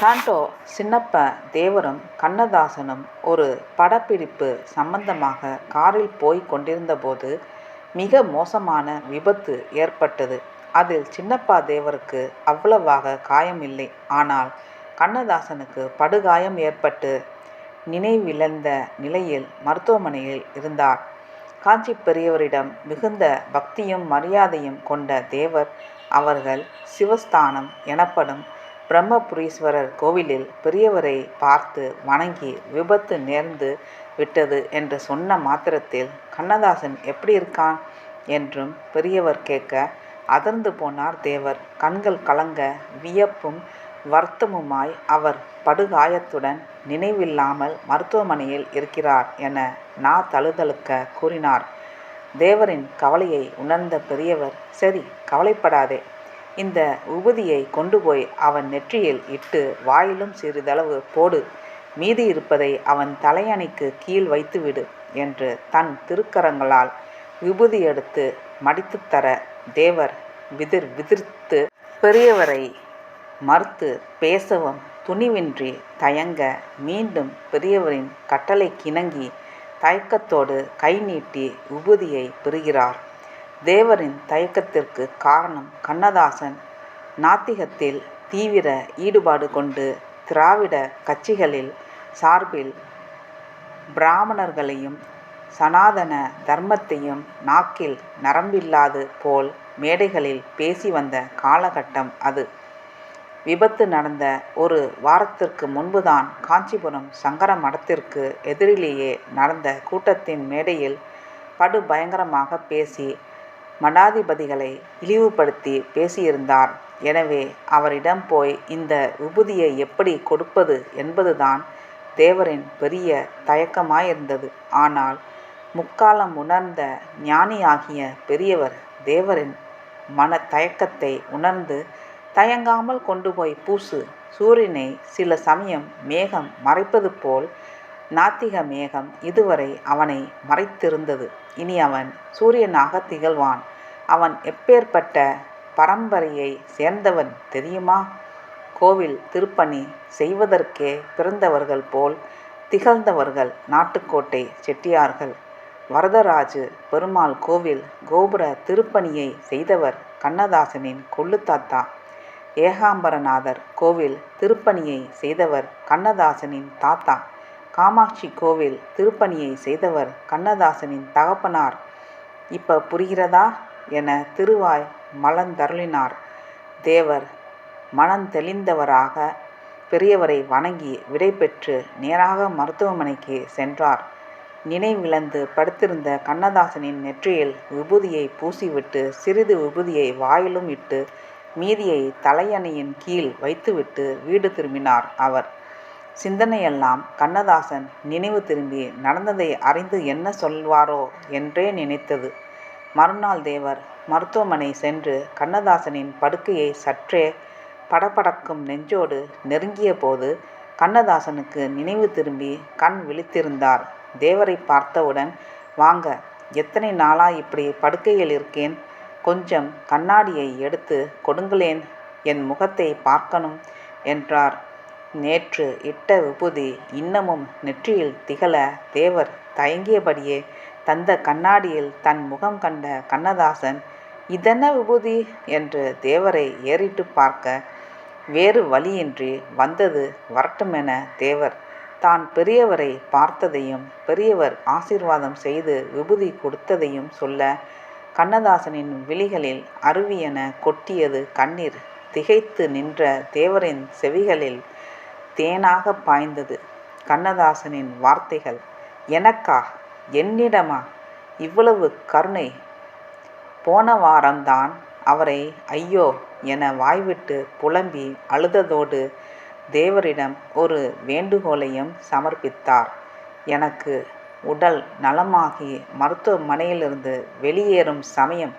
சாண்டோ சின்னப்ப தேவரும் கண்ணதாசனும் ஒரு படப்பிடிப்பு சம்பந்தமாக காரில் போய் கொண்டிருந்தபோது மிக மோசமான விபத்து ஏற்பட்டது. அதில் சின்னப்பா தேவருக்கு அவ்வளவாக காயம் இல்லை ஆனால் கண்ணதாசனுக்கு படுகாயம் ஏற்பட்டு நினைவிழந்த நிலையில் மருத்துவமனையில் இருந்தார். காஞ்சி பெரியவரிடம் மிகுந்த பக்தியும் மரியாதையும் கொண்ட தேவர் அவர்கள் சிவஸ்தானம் எனப்படும் பிரம்மபுரீஸ்வரர் கோவிலில் பெரியவரை பார்த்து வணங்கி விபத்து நேர்ந்து விட்டது என்று சொன்ன மாத்திரத்தில் கண்ணதாசன் எப்படி இருக்கான்? என்றும் பெரியவர் கேட்க அதிர்ந்து போனார் தேவர். கண்கள் கலங்க வியப்பும் வருத்தமுமாய் அவர் படுகாயத்துடன் நினைவில்லாமல் மருத்துவமனையில் இருக்கிறார் என நா தழுதழுக்க கூறினார். தேவரின் கவலையை உணர்ந்த பெரியவர் சரி கவலைப்படாதே. இந்த உபதியை கொண்டு போய் அவன் நெற்றியில் இட்டு வாயிலும் சிறிதளவு போடு. மீதி இருப்பதை அவன் தலையணைக்கு கீழ் வைத்துவிடு என்று தன் திருக்கரங்களால் விபூதி எடுத்து மடித்துத் தர தேவர் விதிர் விதிர்த்து பெரியவரை மறுத்து பேசவும் துணிவின்றி தயங்க மீண்டும் பெரியவரின் கட்டளை கிணங்கி தயக்கத்தோடு கை நீட்டி விபூதியை பெறுகிறார். தேவரின் தயக்கத்திற்கு காரணம் கண்ணதாசன். நாத்திகத்தில் தீவிர ஈடுபாடு கொண்டு திராவிட கட்சிகளில் சார்பில் பிராமணர்களையும் சனாதன தர்மத்தையும் நாக்கில் நரம்பில்லாது போல் மேடைகளில் பேசி வந்த காலகட்டம் அது. விபத்து நடந்த ஒரு வாரத்திற்கு முன்புதான் காஞ்சிபுரம் சங்கர மடத்திற்கு எதிரிலேயே நடந்த கூட்டத்தின் மேடையில் படுபயங்கரமாக பேசி மடாதிபதிகளை இழிவுபடுத்தி பேசியிருந்தார் எனவே அவரிடம் போய் இந்த விபூதியை எப்படி கொடுப்பது என்பதுதான் தேவரின் பெரிய தயக்கமாயிருந்தது. ஆனால் முக்காலம் உணர்ந்த ஞானியாகிய பெரியவர் தேவரின் மன தயக்கத்தை உணர்ந்து தயங்காமல் கொண்டு போய் பூசு. சூரியனை சில சமயம் மேகம் மறைப்பது போல் நாத்திக மேகம் இதுவரை அவனை மறைத்திருந்தது. இனி அவன் சூரியனாக திகழ்வான். அவன் எப்பேற்பட்ட பரம்பரையை சேர்ந்தவன் தெரியுமா? கோவில் திருப்பணி செய்வதற்கே பிறந்தவர்கள் போல் திகழ்ந்தவர்கள் நாட்டுக்கோட்டை செட்டியார்கள். வரதராஜு பெருமாள் கோவில் கோபுர திருப்பணியை செய்தவர் கண்ணதாசனின் கொள்ளுத்தாத்தா. ஏகாம்பரநாதர் கோவில் திருப்பணியை செய்தவர் கண்ணதாசனின் தாத்தா. காமாட்சி கோவில் திருப்பணியை செய்தவர் கண்ணதாசனின் தகப்பனார். இப்ப புரிகிறதா? என திருவாய் மலர்ந்தருளினார். தேவர் மனந்தெளிந்தவராக பெரியவரை வணங்கி விடைபெற்று நேராக மருத்துவமனைக்கு சென்றார். நினைவிழந்து படுத்திருந்த கண்ணதாசனின் நெற்றியில் விபூதியை பூசிவிட்டு சிறிது விபூதியை வாயிலும் இட்டு மீதியை தலையணையின் கீழ் வைத்துவிட்டு வீடு திரும்பினார் அவர். சிந்தனையெல்லாம் கண்ணதாசன் நினைவு திரும்பி நடந்ததை அறிந்து என்ன சொல்வாரோ என்றே நினைத்தது. மறுநாள் தேவர் மருத்துவமனை சென்று கண்ணதாசனின் படுக்கையை சற்றே படபடக்கும் நெஞ்சோடு நெருங்கிய போது கண்ணதாசனுக்கு நினைவு திரும்பி கண் விழித்திருந்தார். தேவரை பார்த்தவுடன் வாங்க எத்தனை நாளா இப்படி படுக்கையில் இருக்கேன்? கொஞ்சம் கண்ணாடியை எடுத்து கொடுங்களேன் என் முகத்தை பார்க்கணும் என்றார். நேற்று இட்ட விபூதி இன்னமும் நெற்றியில் திகழ தேவர் தயங்கியபடியே தந்த கண்ணாடியில் தன் முகம் கண்ட கண்ணதாசன் இதென்ன விபூதி என்று தேவரை ஏறிட்டு பார்க்க வேறு வழியின்றி வந்தது வரட்டுமென தேவர். தான் பெரியவரை பார்த்ததையும் பெரியவர் ஆசீர்வாதம் செய்து விபூதி கொடுத்ததையும் சொல்ல கண்ணதாசனின் விழிகளில் அருவியென கொட்டியது கண்ணீர். திகைத்து நின்ற தேவரின் செவிகளில் தேனாக பாய்ந்தது கண்ணதாசனின் வார்த்தைகள். எனக்கா? என்னிடமா இவ்வளவு கருணை? போன வாரம்தான் அவரை ஐயோ என வாய்விட்டு புலம்பி அழுததோடு தேவரிடம் ஒரு வேண்டுகோளையும் சமர்ப்பித்தார். எனக்கு உடல் நலமாகி மருத்துவமனையிலிருந்து வெளியேறும் சமயம்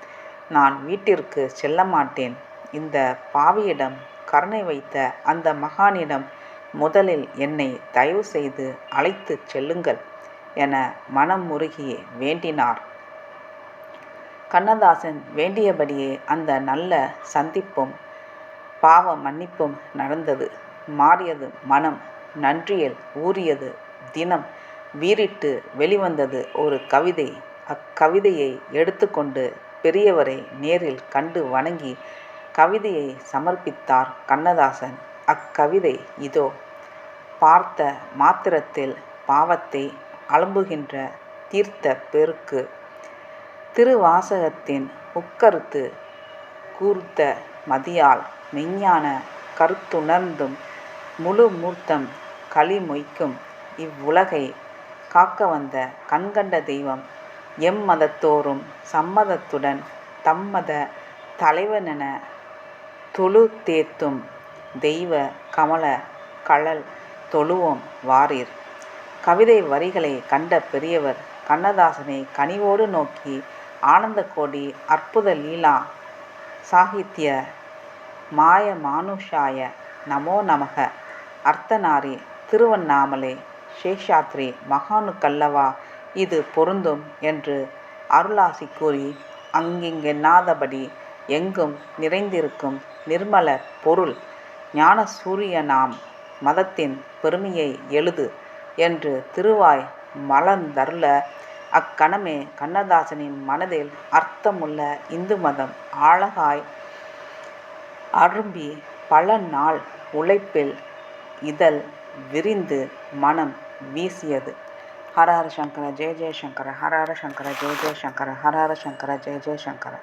நான் வீட்டிற்கு செல்ல மாட்டேன் இந்த பாவியிடம் கருணை வைத்த அந்த மகானிடம் முதலில் என்னை தயவு செய்து அழைத்துச் செல்லுங்கள். என மனம் முருகி வேண்டினார். கண்ணதாசன் வேண்டியபடியே அந்த நல்ல சந்திப்பும் பாவ மன்னிப்பும் நடந்தது. மாறியது மனம் நன்றியில் ஊறியது தினம். வீறிட்டு வெளிவந்தது ஒரு கவிதை. அக்கவிதையை எடுத்துக்கொண்டு பெரியவரை நேரில் கண்டு வணங்கி கவிதையை சமர்ப்பித்தார் கண்ணதாசன். அக்கவிதை இதோ பார்த்த மாத்திரத்தில் பாவத்தை அலம்புகின்ற தீர்த்த பெருக்கு. திருவாசகத்தின் உட்கருத்து கூர்த்த மதியால் மெஞ்ஞான கருத்துணர்ந்தும் முழு மூர்த்தம் களிமொய்க்கும் இவ்வுலகை காக்க வந்த கண்கண்ட தெய்வம் எம் மதத்தோறும் சம்மதத்துடன் தம்மத தலைவனென தொழுதேத்தும் தெய்வ கமல கழல் தொழுவோம் வாரீர். கவிதை வரிகளை கண்ட பெரியவர் கண்ணதாசனை கனிவோடு நோக்கி ஆனந்த கோடி அற்புத லீலா சாகித்ய மாய மானுஷாய நமோ நமக அர்த்தநாரி திருவண்ணாமலை சேஷாத்ரி மகானுக்கல்லவா இது பொருந்தும் என்று அருளாசி கூறி அங்கிங்கெண்ணாதபடி எங்கும் நிறைந்திருக்கும் நிர்மல பொருள் ஞான சூரியனாம் மதத்தின் பெருமையை எழுது என்று திருவாய் மலர்ந்தருள அக்கணமே கண்ணதாசனின் மனதில் அர்த்தமுள்ள இந்து மதம் ஆழகாய் அரும்பி பல நாள் உழைப்பில் இதழ் விரிந்து மனம் வீசியது. ஹர ஹர சங்கர ஜெய ஜெயசங்கர ஹர சங்கர ஜெய ஜெயசங்கர ஹர ஹர சங்கர ஜெய ஜெயசங்கர